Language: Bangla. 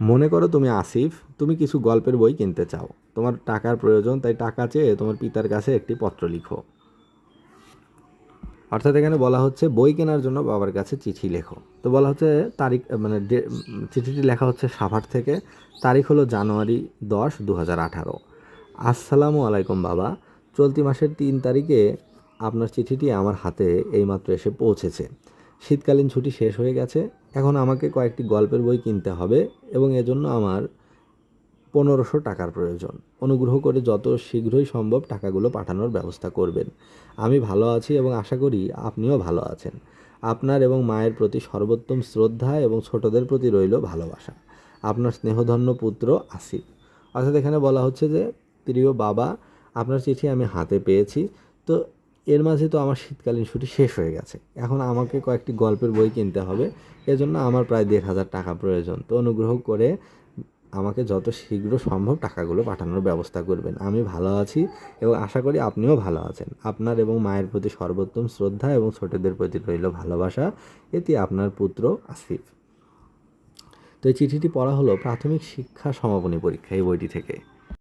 মনে করো তুমি আসিফ, তুমি কিছু গল্পের বই কিনতে চাও। তোমার টাকার প্রয়োজন, তাই টাকা চেয়ে তোমার পিতার কাছে একটি পত্র লিখো। অর্থাৎ এখানে বলা হচ্ছে, বই কেনার জন্য বাবার কাছে চিঠি লেখো। তো বলা হচ্ছে, তারিখ মানে চিঠিটি লেখা হচ্ছে সাভার থেকে। তারিখ হলো জানুয়ারি দশ দু হাজার আঠারো। আসসালামু আলাইকুম বাবা। চলতি মাসের তিন তারিখে আপনার চিঠিটি আমার হাতে এইমাত্র এসে পৌঁছেছে। শীতকালীন ছুটি শেষ হয়ে গেছে। এখন আমাকে কয়েকটি গল্পের বই কিনতে হবে এবং এজন্য আমার পনেরোশো টাকার প্রয়োজন। অনুগ্রহ করে যত শীঘ্রই সম্ভব টাকাগুলো পাঠানোর ব্যবস্থা করবেন। আমি ভালো আছি এবং আশা করি আপনিও ভালো আছেন। আপনার এবং মায়ের প্রতি সর্বোত্তম শ্রদ্ধা এবং ছোটদের প্রতি রইল ভালোবাসা। আপনার স্নেহধন্য পুত্র আসিফ। অর্থাৎ এখানে বলা হচ্ছে যে, প্রিয় বাবা, আপনার চিঠি আমি হাতে পেয়েছি। তো এর মাঝে তো আমার শীতকালীন ছুটি শেষ হয়ে গেছে। এখন আমাকে কয়েকটি গল্পের বই কিনতে হবে। এজন্য আমার প্রায় দেড় হাজার টাকা প্রয়োজন। তো অনুগ্রহ করে আমাকে যত শীঘ্র সম্ভব টাকাগুলো পাঠানোর ব্যবস্থা করবেন। আমি ভালো আছি এবং আশা করি আপনিও ভালো আছেন। আপনার এবং মায়ের প্রতি সর্বোত্তম শ্রদ্ধা এবং ছোটদের প্রতি রইল ভালোবাসা। এটি আপনার পুত্র আসিফ। তো এই চিঠিটি পড়া হলো প্রাথমিক শিক্ষা সমাপনী পরীক্ষা এই বইটি থেকে।